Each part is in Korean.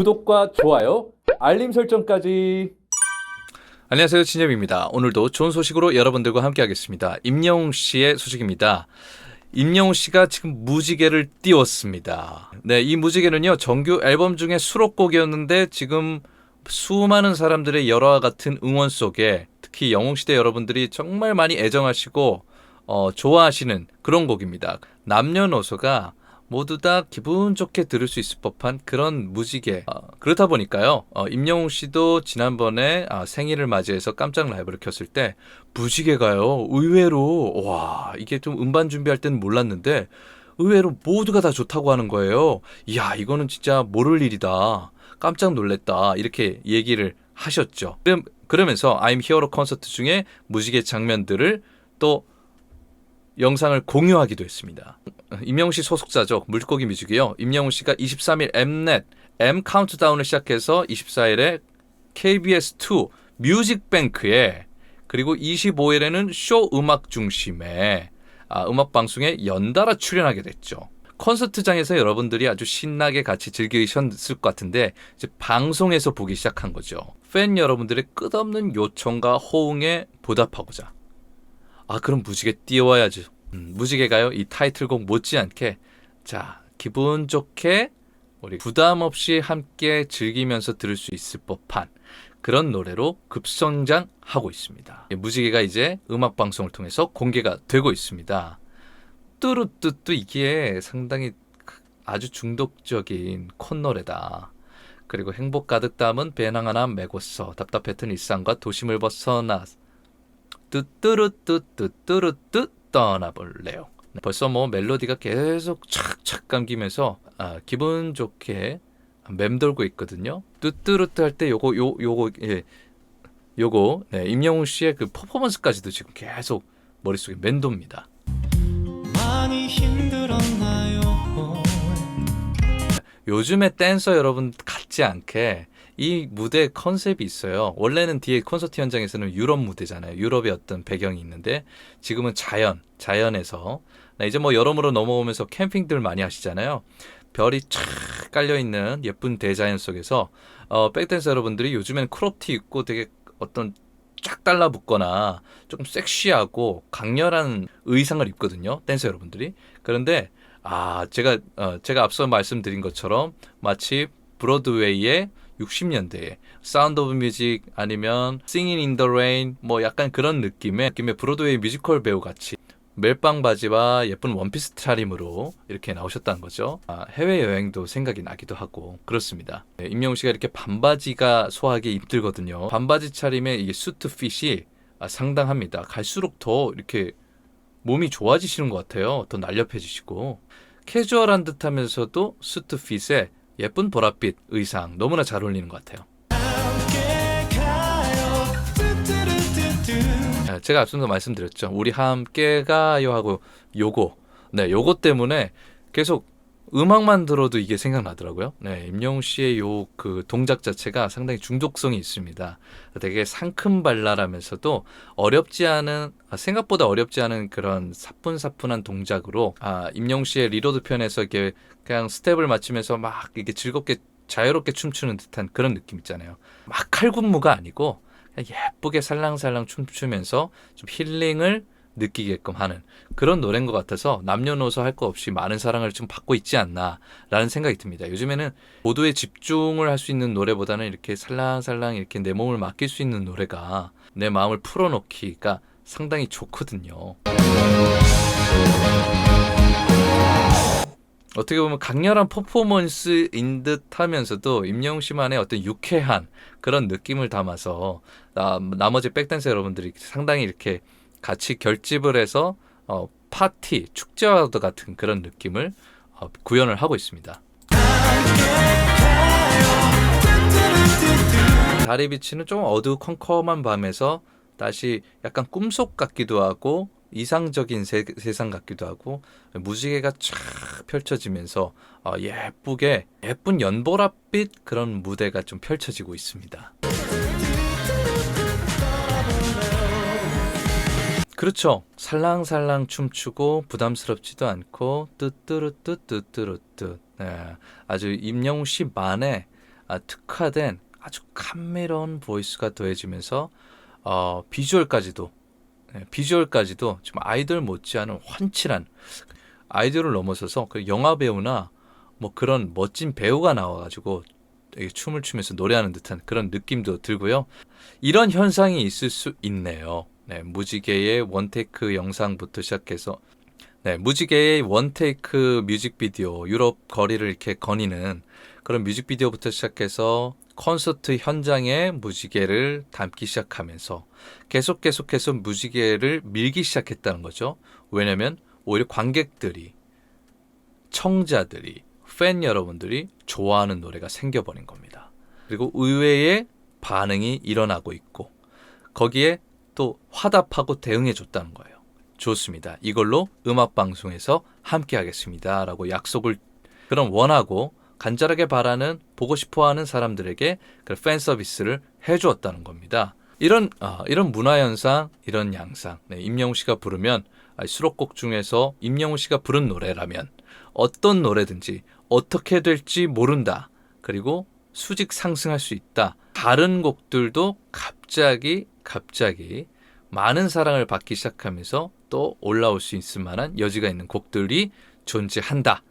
구독과 좋아요, 알림 설정까지. 안녕하세요 진엽입니다. 오늘도 좋은 소식으로 여러분들과 함께하겠습니다. 임영웅 씨의 소식입니다. 임영웅 씨가 지금 무지개를 띄웠습니다. 네, 이 무지개는요 정규 앨범 중에 수록곡이었는데 지금 수많은 사람들의 열화와 같은 응원 속에 특히 영웅 시대 여러분들이 정말 많이 애정하시고 어, 좋아하시는 그런 곡입니다. 남녀노소가 모두 다 기분 좋게 들을 수 있을 법한 그런 무지개. 어, 그렇다 보니까요, 어, 임영웅 씨도 지난번에 아, 생일을 맞이해서 깜짝 라이브를 켰을 때 무지개가요, 의외로, 와, 이게 좀 음반 준비할 때는 몰랐는데, 의외로 모두가 다 좋다고 하는 거예요. 이야, 이거는 진짜 모를 일이다. 깜짝 놀랬다. 이렇게 얘기를 하셨죠. 그러면서 I'm Hero 콘서트 중에 무지개 장면들을 또 영상을 공유하기도 했습니다. 임영웅 씨 소속사죠. 물고기 뮤직이요. 임영웅 씨가 23일 Mnet M 카운트다운을 시작해서 24일에 KBS2 뮤직뱅크에 그리고 25일에는 쇼 음악 중심에 아, 음악 방송에 연달아 출연하게 됐죠. 콘서트장에서 여러분들이 아주 신나게 같이 즐기셨을 것 같은데 이제 방송에서 보기 시작한 거죠. 팬 여러분들의 끝없는 요청과 호응에 보답하고자 아 그럼 무지개 띄워야죠. 음, 무지개가요 이 타이틀곡 못지않게 자 기분 좋게 우리 부담 없이 함께 즐기면서 들을 수 있을 법한 그런 노래로 급성장하고 있습니다. 이 무지개가 이제 음악 방송을 통해서 공개가 되고 있습니다. 뚜루뚜뚜 이게 상당히 아주 중독적인 콧노래다. 그리고 행복 가득 담은 배낭 하나 메고서 답답했던 일상과 도심을 벗어나 뚜뚜루뚜뚜뚜루뚜 떠나볼래요. 네, 벌써 뭐 멜로디가 계속 착착 감기면서 아, 기분 좋게 맴돌고 있거든요. 뚜뚜루뚜 할 때 요거 요 요거 예. 요거 네, 임영웅 씨의 그 퍼포먼스까지도 지금 계속 머릿속에 맴돕니다. 요즘의 댄서 여러분 같지 않게 이 무대 컨셉이 있어요. 원래는 뒤에 콘서트 현장에서는 유럽 무대잖아요. 유럽의 어떤 배경이 있는데 지금은 자연, 자연에서 나 이제 뭐 여름으로 넘어오면서 캠핑들 많이 하시잖아요. 별이 쫙 깔려 있는 예쁜 대자연 속에서 어, 백댄서 여러분들이 요즘엔 크롭티 입고 되게 어떤 쫙 달라붙거나 조금 섹시하고 강렬한 의상을 입거든요. 댄서 여러분들이. 그런데 아 제가 어, 제가 앞서 말씀드린 것처럼 마치 브로드웨이의 60년대에 사운드 오브 뮤직 아니면 in the Rain 뭐 약간 그런 느낌의 느낌의 브로드웨이 뮤지컬 배우 같이 멜빵 바지와 예쁜 원피스 차림으로 이렇게 나오셨다는 거죠. 아, 해외 여행도 생각이 나기도 하고 그렇습니다. 네, 임영웅 씨가 이렇게 반바지가 소화하기 힘들거든요. 반바지 차림에 이게 수트 핏이 아, 상당합니다. 갈수록 더 이렇게 몸이 좋아지시는 것 같아요. 더 날렵해지시고 캐주얼한 듯하면서도 수트 핏에 예쁜 보랏빛 의상 너무나 잘 어울리는 것 같아요. 아, 제가 앞서도 말씀드렸죠. 우리 함께 가요 하고 요거 네 요거 때문에 계속 음악만 들어도 이게 생각나더라고요. 네 임영웅 씨의 요 그 동작 자체가 상당히 중독성이 있습니다. 되게 상큼발랄하면서도 어렵지 않은 아, 생각보다 어렵지 않은 그런 사뿐사뿐한 동작으로 아 임영웅 씨의 리로드 편에서 이렇게 그냥 스텝을 맞추면서 막 이게 즐겁게 자유롭게 춤추는 듯한 그런 느낌 있잖아요. 막 칼군무가 아니고 예쁘게 살랑살랑 춤추면서 좀 힐링을 느끼게끔 하는 그런 노래인 것 같아서 남녀노소 할 거 없이 많은 사랑을 좀 받고 있지 않나라는 생각이 듭니다. 요즘에는 모두의 집중을 할 수 있는 노래보다는 이렇게 살랑살랑 이렇게 내 몸을 맡길 수 있는 노래가 내 마음을 풀어놓기가 상당히 좋거든요. 어떻게 보면 강렬한 퍼포먼스인 듯 하면서도 임영웅 씨만의 어떤 유쾌한 그런 느낌을 담아서 나, 나머지 백댄서 여러분들이 상당히 이렇게 같이 결집을 해서 어, 파티, 축제와 같은 그런 느낌을 어, 구현을 하고 있습니다. 달이 비치는 좀 어두컴컴한 밤에서 다시 약간 꿈속 같기도 하고 이상적인 세, 세상 같기도 하고 무지개가 쫙 펼쳐지면서 어, 예쁘게 예쁜 연보랏빛 그런 무대가 좀 펼쳐지고 있습니다. 그렇죠. 살랑살랑 춤추고 부담스럽지도 않고 뜨뜨르뜨 뜨뜨르뜨. 네, 아주 임영웅 씨만의 아, 특화된 아주 감미로운 보이스가 더해지면서 어, 비주얼까지도 네, 비주얼까지도 좀 아이돌 못지않은 훤칠한 아이돌을 넘어서서 그 영화 배우나 뭐 그런 멋진 배우가 나와가지고 춤을 추면서 노래하는 듯한 그런 느낌도 들고요. 이런 현상이 있을 수 있네요. 네, 무지개의 원테이크 영상부터 시작해서 네, 무지개의 원테이크 뮤직비디오 유럽 거리를 이렇게 거니는 그런 뮤직비디오부터 시작해서 콘서트 현장에 무지개를 담기 시작하면서 계속 계속해서 무지개를 밀기 시작했다는 거죠. 왜냐면 오히려 관객들이 청자들이 팬 여러분들이 좋아하는 노래가 생겨버린 겁니다. 그리고 의외의 반응이 일어나고 있고 거기에 또 화답하고 대응해 줬다는 거예요. 좋습니다. 이걸로 음악 방송에서 함께 하겠습니다라고 약속을 그런 원하고 간절하게 바라는 보고 싶어하는 사람들에게 그 팬 서비스를 해주었다는 겁니다. 이런 아, 이런 문화 현상, 이런 양상, 네, 임영웅 씨가 부르면 아, 수록곡 중에서 임영웅 씨가 부른 노래라면 어떤 노래든지 어떻게 될지 모른다. 그리고 수직 상승할 수 있다. 다른 곡들도 갑자기 갑자기 많은 사랑을 받기 시작하면서 또 올라올 수 있을 만한 여지가 있는 곡들이 존재한다.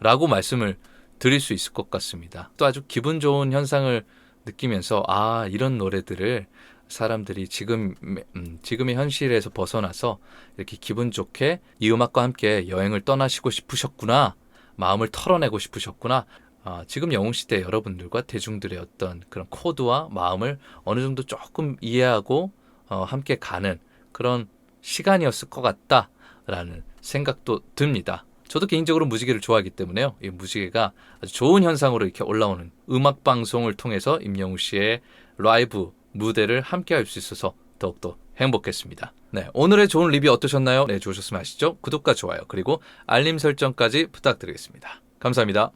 라고 말씀을 드릴 수 있을 것 같습니다. 또 아주 기분 좋은 현상을 느끼면서 아, 이런 노래들을 사람들이 지금 음, 지금의 현실에서 벗어나서 이렇게 기분 좋게 이 음악과 함께 여행을 떠나시고 싶으셨구나. 마음을 털어내고 싶으셨구나. 아, 지금 영웅 시대 여러분들과 대중들의 어떤 그런 코드와 마음을 어느 정도 조금 이해하고 어, 함께 가는 그런 시간이었을 것 같다라는 생각도 듭니다. 저도 개인적으로 무지개를 좋아하기 때문에요. 이 무지개가 아주 좋은 현상으로 이렇게 올라오는 음악 방송을 통해서 임영웅 씨의 라이브 무대를 함께 할 수 있어서 더욱더 행복했습니다. 네, 오늘의 좋은 리뷰 어떠셨나요? 네, 좋으셨으면 아시죠? 구독과 좋아요 그리고 알림 설정까지 부탁드리겠습니다. 감사합니다.